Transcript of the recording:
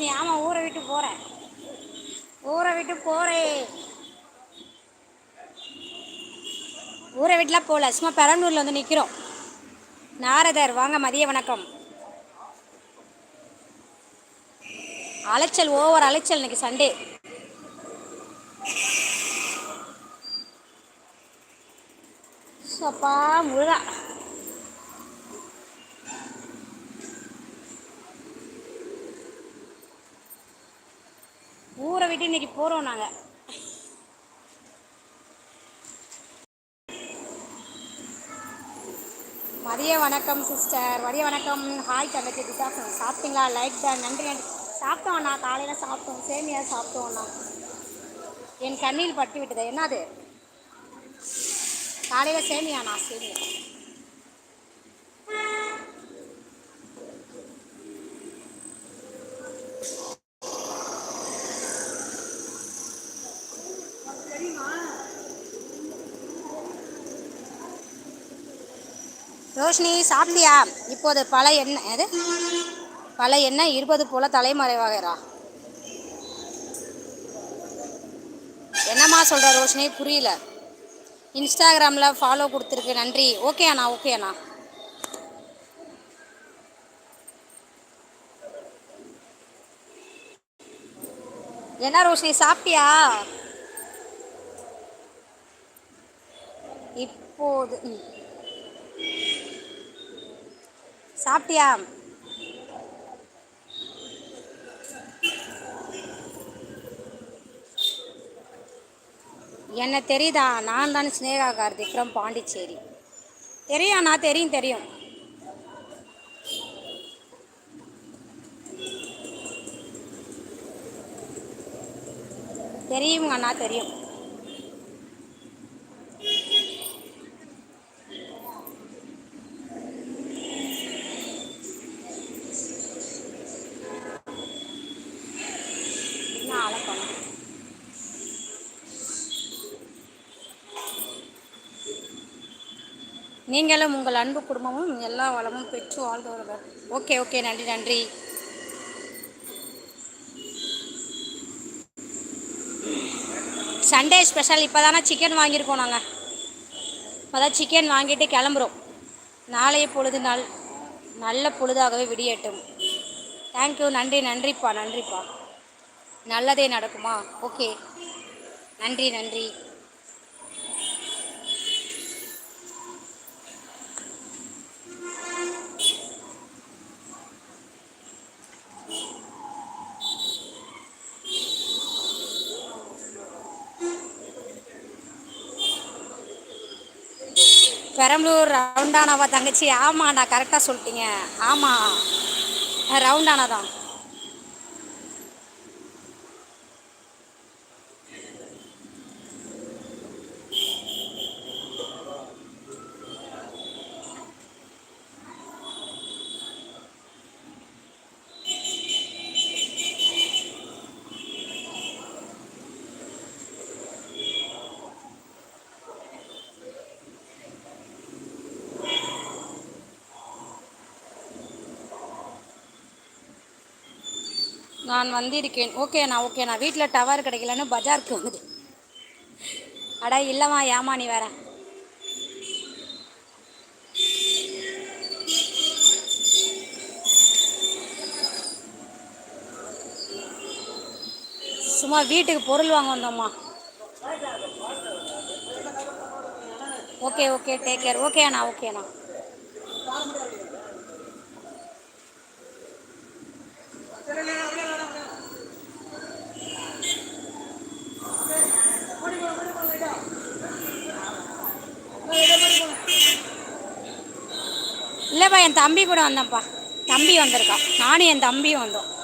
ரோஷினி ஆமாம் ஊரை விட்டு போகிறேன் ஊரை விட்டு போகிறேன் ஊரை விட்டுலாம் போகல சும்மா பெரம்பலூரில் வந்து நிற்கிறோம் நாரதர் வாங்க மதிய வணக்கம். அலைச்சல் ஓவர் அலைச்சல் இன்னைக்கு சண்டே. சப்பா முருகா ஊரை விட்டு இன்னைக்கு போகிறோம் நாங்கள் மதிய வணக்கம் சிஸ்டர் மதிய வணக்கம். ஹாய் தங்கச்சி. டிசாஃபன் சாப்பிட்டீங்களா? லைக் தான். நன்றி நன்றி. சாப்பிட்டோம் அண்ணா. காலையில் சாப்பிட்டோம். சேமியா சாப்பிட்டோம்ண்ணா என் கண்ணில் பட்டு விட்டது. என்னது? காலையில் சேமியாண்ணா சேமியா. ரோஷினி சாப்பிட்டியா? இப்போது பல எண்ணெய் எது? பல எண்ணெய் இருபது போல தலைமறைவாகிறா. என்னம்மா சொல்கிற ரோஷினி? புரியல. இன்ஸ்டாகிராமில் ஃபாலோ கொடுத்துருக்கு. நன்றி. ஓகே அண்ணா ஓகே அண்ணா. என்ன ரோஷினி சாப்பிட்டியா? இப்போது சாப்பிட்டியா? என்ன தெரியுதா? நான் தான் ஸ்னேகா கார்த்திக் ஃப்ரம் பாண்டிச்சேரி. தெரியும் அண்ணா தெரியும் தெரியும். தெரியுங்க அண்ணா தெரியும் என்ன அழக்கம் நீங்களும் உங்கள் அன்பு குடும்பமும் எல்லா வளமும் பெற்று வாழ்ந்தவர்கள் ஓகே ஓகே. நன்றி நன்றி. சண்டே ஸ்பெஷல் இப்போ தானே சிக்கன் வாங்கியிருக்கோம் நாங்கள் இப்போ தான் சிக்கன் வாங்கிட்டு கிளம்புறோம். நாளைய பொழுது நாள். நல்ல பொழுதாகவே விடியட்டும். தேங்க்யூ நன்றி நன்றிப்பா நன்றிப்பா. நல்லதே நடக்குமா? ஓகே. நன்றி நன்றி. பெரம்பலூர் ரவுண்டானாவா தங்கச்சி? ஆமாண்ணா கரெக்டாக சொல்லிட்டீங்க. ஆமாம் ரவுண்டானா தான் நான் வந்திருக்கேன். ஓகேண்ணா ஓகேண்ணா வீட்டில் டவர் கிடைக்கலன்னு பஜாருக்கு வந்தது அடா இல்லைம்மா ஏமா நீ வேற? சும்மா வீட்டுக்கு பொருள் வாங்க வந்தோம்மா. Okay okay take care okay அண்ணா ஓகே அண்ணா. இல்லைப்பா என் தம்பி கூட வந்தேன்ப்பா. தம்பி வந்திருக்கான். நானும் என் தம்பியும் வந்தோம்.